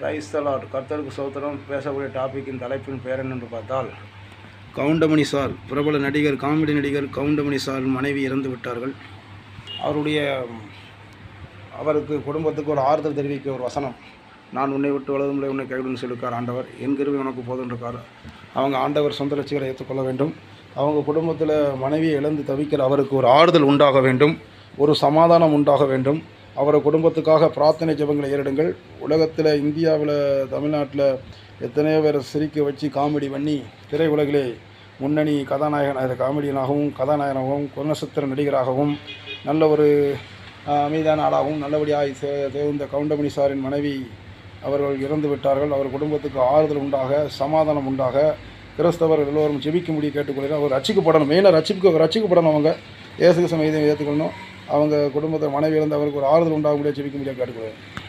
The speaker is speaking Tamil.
பிரைஸ்தலாட் கர்த்தருக்கு சோத்திரம் பேசக்கூடிய டாப்பிக்கின் தலைப்பின் பெயர் என்னென்று பார்த்தால் கவுண்டமணி சார் பிரபல நடிகர் காமெடி நடிகர் கவுண்டமணி சார் மனைவி இறந்து விட்டார்கள். அவருடைய அவருக்கு குடும்பத்துக்கு ஒரு ஆறுதல் தெரிவிக்க ஒரு வசனம். நான் உன்னை விட்டு உலகமில்லை உன்னை கைவிடுன்னு சொல்லியிருக்கார் ஆண்டவர். என் உனக்கு போதுன்றிருக்கார் அவங்க ஆண்டவர் சொந்த லட்சிகளை ஏற்றுக்கொள்ள வேண்டும். அவங்க குடும்பத்தில் மனைவியை இழந்து தவிக்கிற அவருக்கு ஒரு ஆறுதல் உண்டாக வேண்டும். ஒரு சமாதானம் உண்டாக வேண்டும். அவரை குடும்பத்துக்காக பிரார்த்தனை ஜெபங்களை ஏறிடுங்கள். உலகத்தில் இந்தியாவில் தமிழ்நாட்டில் எத்தனையோ பேரை சிரிக்க வச்சு காமெடி பண்ணி திரையுலகிலே முன்னணி கதாநாயகன் காமெடியனாகவும் கதாநாயகனாகவும் குணசித்திர நடிகராகவும் நல்ல ஒரு அமைதியான ஆளாகவும் நல்லபடியாக சே- தேர்ந்த கவுண்டமணி சாரின் மனைவி அவர்கள் இறந்து விட்டார்கள். அவர் குடும்பத்துக்கு ஆறுதல் உண்டாக சமாதானம் உண்டாக கிறிஸ்தவர்கள் எல்லோரும் ஜெபிக்கும்படி கேட்டுக்கொள்கிறேன். அவர் ரட்சிக்கப்படணும். மெயினாக ரசிக்க ரட்சிக்கப்படணும் அவங்க. இயேசு சமயத்தை ஏற்றுக்கொள்ளணும். அவங்க குடும்பத்தை மனைவி இழந்து அவருக்கு ஒரு ஆறுதல் உண்டாகும்படியாக ஜெபிக்கும்படியாக கேட்டுக்கொள்கிறேன்